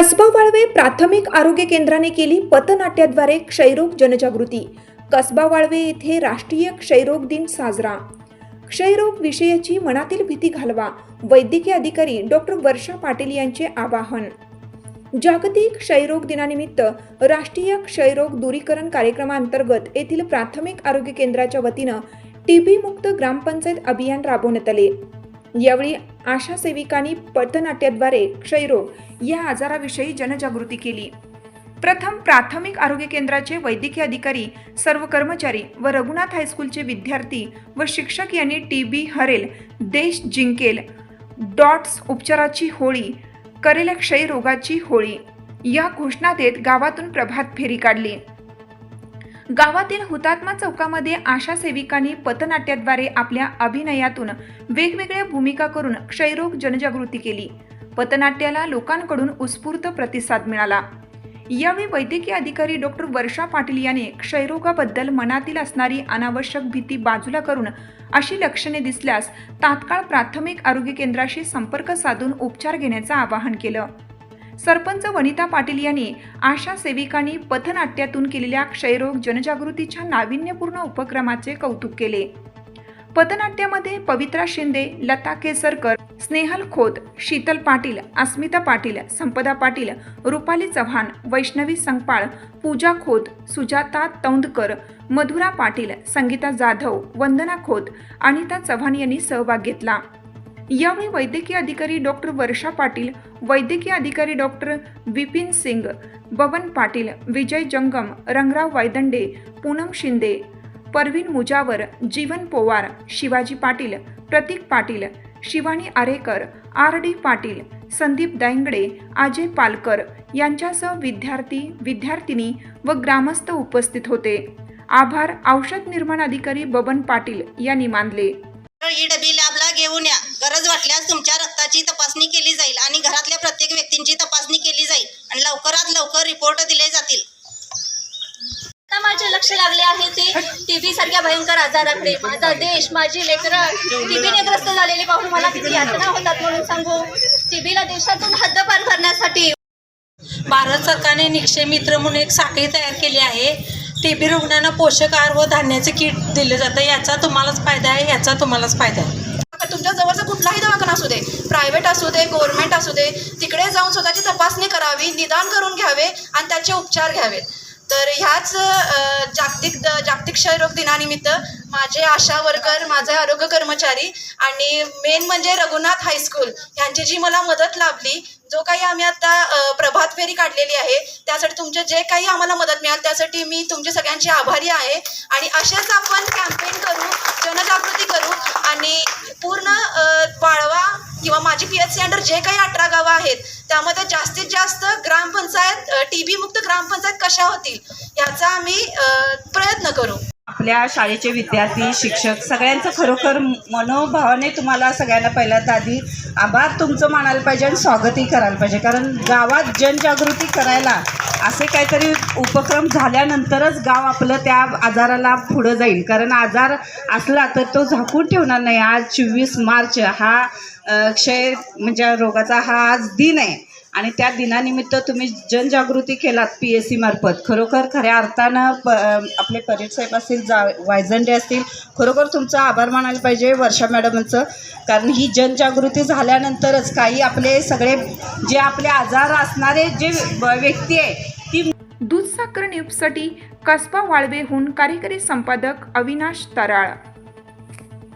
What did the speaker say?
कसबा वाळवे प्राथमिक आरोग्य केंद्राने केली पथनाट्याद्वारे क्षयरोग जनजागृती. कसबा वाळवे येथे राष्ट्रीय क्षयरोग दिन साजरा. क्षयरोग विषयाची मनातील भीती घालवा वैद्यकीय अधिकारी डॉक्टर वर्षा पाटील यांचे आवाहन. जागतिक क्षयरोग दिनानिमित्त राष्ट्रीय क्षयरोग दूरीकरण कार्यक्रमांतर्गत येथील प्राथमिक आरोग्य केंद्राच्या वतीनं टीबी मुक्त ग्रामपंचायत अभियान राबवण्यात आले. यावेळी आशा सेविकांनी पथनाट्याद्वारे क्षयरोग या आजाराविषयी जनजागृती केली. प्रथम प्राथमिक आरोग्य केंद्राचे वैद्यकीय अधिकारी सर्व कर्मचारी व रघुनाथ हायस्कूलचे विद्यार्थी व शिक्षक यांनी टी बी हरेल देश जिंकेल डॉट्स उपचाराची होळी करेल क्षयरोगाची होळी या घोषणा देत गावातून प्रभात फेरी काढली. गावातील हुतात्मा चौकामध्ये आशा सेविकांनी पथनाट्याद्वारे आपल्या अभिनयातून वेगवेगळ्या भूमिका करून क्षयरोग जनजागृती केली. पथनाट्याला लोकांकडून उत्स्फूर्त प्रतिसाद मिळाला. यावेळी वैद्यकीय अधिकारी डॉक्टर वर्षा पाटील याने क्षयरोगाबद्दल मनातील असणारी अनावश्यक भीती बाजूला करून अशी लक्षणे दिसल्यास तात्काळ प्राथमिक आरोग्य केंद्राशी संपर्क साधून उपचार घेण्याचं आवाहन केलं. सरपंच वनिता पाटील यांनी आशा सेविकांनी पथनाट्यातून केलेल्या क्षयरोग जनजागृतीच्या नाविन्यपूर्ण उपक्रमाचे कौतुक केले. पथनाट्यामध्ये पवित्रा शिंदे लता केसरकर स्नेहल खोत शीतल पाटील अस्मिता पाटील संपदा पाटील रुपाली चव्हाण वैष्णवी संगपाळ पूजा खोत सुजाता तौंदकर मधुरा पाटील संगीता जाधव वंदना खोत अनिता चव्हाण यांनी सहभाग घेतला. यावेळी वैद्यकीय अधिकारी डॉक्टर वर्षा पाटील वैद्यकीय अधिकारी doctor Vipin Singh Baban Patil Vijay Jangam Rangrao Vaydande Poonam Shinde Parveen Mujawar Jeevan Powar Shivaji Patil Pratik Patil Shivani Arekar R D Patil Sandeep Dayangade Ajay Palkar यांच्यासह विद्यार्थी विद्यार्थिनी व ग्रामस्थ उपस्थित होते. आभार. औषध निर्माण अधिकारी बबन पाटील यांनी मानले. ई डबी लॅबला घेऊन या. गरज वाटल्यास तुमच्या रक्ताची तपासणी केली जाईल आणि घरातल्या प्रत्येक व्यक्तींची तपासणी केली जाईल आणि लवकरात लवकर रिपोर्ट दिले जातील. आता माझे लक्ष लागले आहे ते टीबी सारख्या भयंकर आजाराकडे. माझा देश माझी लेकरं टीबीने ग्रस्त झालेली पाहून मला किती यातना होतात म्हणून सांगू. टीबीला देशातून हद्दपार करण्यासाठी. भारत सरकारने निक्षय मित्र म्हणून एक साखळी तयार केली आहे. टी बी रुग्णांना पोषक आहार व धान्याचे किट दिले जातं याचा तुम्हालाच फायदा आहे याचा तुम्हालाच फायदा आहे. कुठलाही दवाखाना असू दे प्रायव्हेट असू दे गव्हर्नमेंट असू दे तिकडे जाऊन स्वतःची तपासणी करावी निदान करून घ्यावे आणि त्याचे उपचार घ्यावेत. तर ह्याच जागतिक जागतिक क्षयरोग दिनानिमित्त माझे आशा वर्कर माझे आरोग्य कर्मचारी आणि मेन म्हणजे रघुनाथ हायस्कूल यांची जी मला मदत लाभली जो काही आम्ही आता प्रभात फेरी काढलेली आहे त्यासाठी तुमचे जे काही आम्हाला मदत मिळाल त्यासाठी मी तुमचे सगळ्यांचे आभारी आहे. आणि असेच आपण कॅम्पेन करू जनजागृती करू आणि पूर्ण माझी पी एच सी अंडर जे काही अठरा गावं आहेत त्यामध्ये जास्तीत जास्त ग्रामपंचायत टी बी मुक्त ग्रामपंचायत कशा होतील याचा आम्ही प्रयत्न करू. आपल्या शाळेचे विद्यार्थी शिक्षक सगळ्यांचं खरोखर मनोभावाने तुम्हाला सगळ्यांना पहिल्यांदा आधी आभार तुमचं मानायला पाहिजे आणि स्वागतही करायला पाहिजे. कारण गावात जनजागृती करायला असे काहीतरी उपक्रम झाल्यानंतरच गाव आपलं त्या आजाराला पुढं जाईल. कारण आजार असला तर तो झाकून ठेवणार नाही. आज चोवीस मार्च हा क्षय म्हणजे रोगाचा हा आज दिन आहे. आणि त्या दिनानिमित्त तुम्ही जनजागृती केलात पी एस सीमार्फत खरोखर खऱ्या अर्थानं प आपले परेड साहेब असतील जा वायझंडे असतील खरोखर तुमचा आभार मानायला पाहिजे वर्षा मॅडमांचं. कारण ही जनजागृती झाल्यानंतरच काही आपले सगळे जे आपले आजार असणारे जे व्यक्ती आहे ती दूध साखर न्यूजसाठी कसबा वाळवेहून कार्यकारी संपादक अविनाश तराळ.